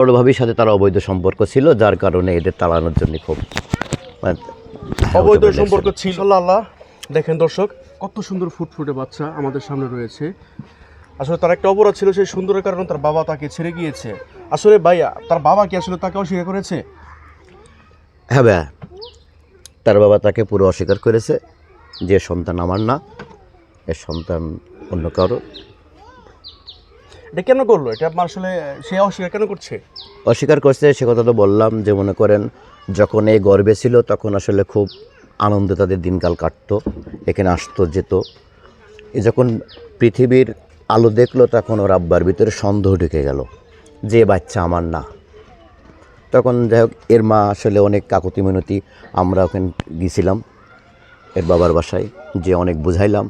বড় ভাবির সাথে তার অবৈধ সম্পর্ক ছিল যার কারণে এদের তাড়ানোর জন্য খুব মানে অবৈধ সম্পর্ক ছিল। আল্লাহ দেখেন দর্শক কত সুন্দর ফুটফুটে বাচ্চা আমাদের সামনে রয়েছে। আসলে তার একটা অপরাধ ছিল সেই সুন্দরের কারণে তার বাবা তাকে ছেড়ে গিয়েছে। আসলে ভাইয়া তার বাবা কি আসলে তাকে অস্বীকার করেছে? হ্যাঁ ভাইয়া তার বাবা তাকে পুরো অস্বীকার করেছে যে সন্তান আমার না এর সন্তান অন্য কারও। এটা কেন করল? এটা আপনার আসলে সে অস্বীকার কেন করছে? অস্বীকার করছে, সে কথা তো বললাম যে মনে করেন যখন এই গর্বে ছিল তখন আসলে খুব আনন্দে তাদের দিনকাল কাটতো, এখানে আসতো, যেত। এ যখন পৃথিবীর আলো দেখল তখন ওর আব্বার ভিতরে সন্দেহ ঢুকে গেল যে বাচ্চা আমার না। তখন যাই হোক, এর মা আসলে অনেক কাকুতি মিনতি, আমরা ওখানে গিয়েছিলাম এর বাবার বাসায়, যে অনেক বুঝাইলাম।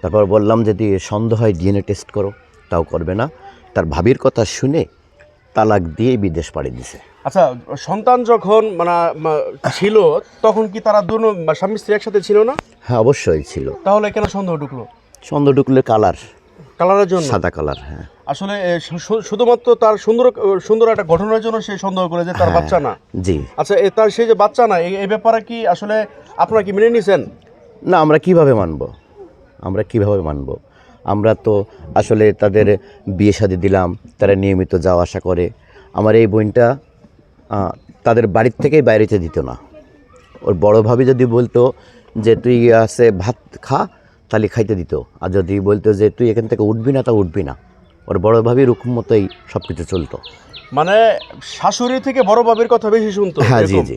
তারপর বললাম যদি সন্দেহ হয় ডিএনএ টেস্ট করো। তাও করবে না। তার ভাবির কথা শুনে তালাক দিয়ে বিদেশ পাড়ি দিছে। আচ্ছা সন্তান যখন মানে ছিল তখন কি তারা দুনো স্বামী স্ত্রী একসাথে ছিল না? হ্যাঁ অবশ্যই ছিল। তাহলে কেন সন্দেহ ঢুকলো? সন্দেহ ঢুকলে কালার। কালারের জন্য? সাদা কালার হ্যাঁ। আসলে শুধুমাত্র তার সুন্দর সুন্দর একটা ঘটনার জন্য সে সন্দেহ করে যে তার হ্যাঁ। বাচ্চা না। জি। আচ্ছা এ তার সে যে বাচ্চা না এই- এই ব্যাপারে কি আসলে আপনারা কি মেনে নিছেন? না আমরা কীভাবে মানব? আমরা কীভাবে মানব? আমরা তো আসলে তাদের বিয়ে শাদি দিলাম তারা নিয়মিত যাওয়া আসা করে। আমার এই বোনটা তাদের বাড়ির থেকেই বাইরেতে দিত না। ওর বড়োভাবে যদি বলতো যে তুই আছে ভাত খা তাহলে খাইতে দিত। আর যদি বলতো যে তুই এখান থেকে উঠবি না তা উঠবি না। ওর বড় ভাবির হুকুম মতোই সব কিছু চলতো। মানে শাশুড়ি থেকে বড় ভাবির কথা বেশি শুনতো হ্যাঁ জি জি।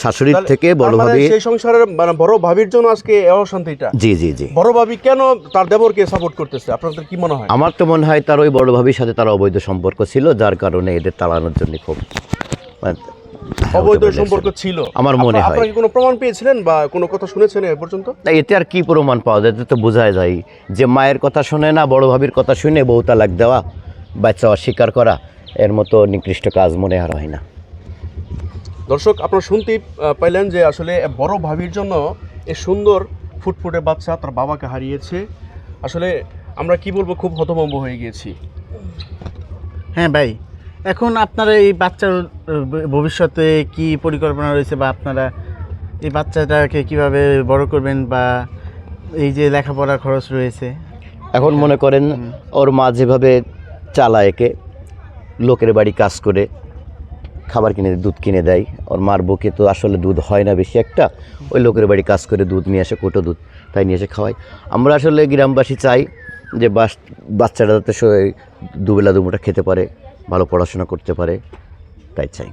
শাশুড়ির থেকে বড় মানে ভাবি সেই সংসারের মানে বড় ভাবির জন্য আজকে এই অশান্তিটা জি জি জি। বড় ভাবি কেন তার দেবরকে সাপোর্ট করতেছে? আপনাদের কি মনে হয়? আমার তো মনে হয় তার ওই বড় ভাবির সাথে তার অবৈধ সম্পর্ক ছিল যার কারণে এদের তাড়ানোর জন্য খুব মানে অবৈধ সম্পর্ক ছিল। আমার মনে হয়। আপনারা কি কোনো প্রমাণ পেয়েছিলেন বা কোনো কথা শুনেছেন এ পর্যন্ত? না, এতে আর কি প্রমাণ পাওয়া যায়? তো বোঝায় যায় যে মায়ের কথা শুনে না বড় ভাবির কথা শুনে বউ তালাক দেওয়া বাচ্চা অস্বীকার করা এর মতো নিকৃষ্ট কাজ মনে আর হয় না। দর্শক আপনারা শুনতেই পাইলেন যে আসলে বড় ভাবির জন্য এ সুন্দর ফুটফুটে বাচ্চা তার বাবাকে হারিয়েছে। আসলে আমরা কি বলব খুব হতভম্ব হয়ে গিয়েছি। হ্যাঁ ভাই এখন আপনারা এই বাচ্চার ভবিষ্যতে কি পরিকল্পনা রয়েছে বা আপনারা এই বাচ্চাটাকে কীভাবে বড় করবেন বা এই যে লেখাপড়ার খরচ রয়েছে? এখন মনে করেন ওর মা যেভাবে চালায় একে লোকের বাড়ি কাজ করে খাবার কিনে, দুধ কিনে দেয়। ওর মার বুকে তো আসলে দুধ হয় না বেশি একটা। ওই লোকের বাড়ি কাজ করে দুধ নিয়ে আসে, কোটো দুধ, তাই নিয়ে এসে খাওয়াই আমরা আসলে গ্রামবাসী চাই যে বাস বাচ্চাটা যাতে দুবেলা দুমুটা খেতে পারে, ভালো পড়াশোনা করতে পারে, তাই চাই।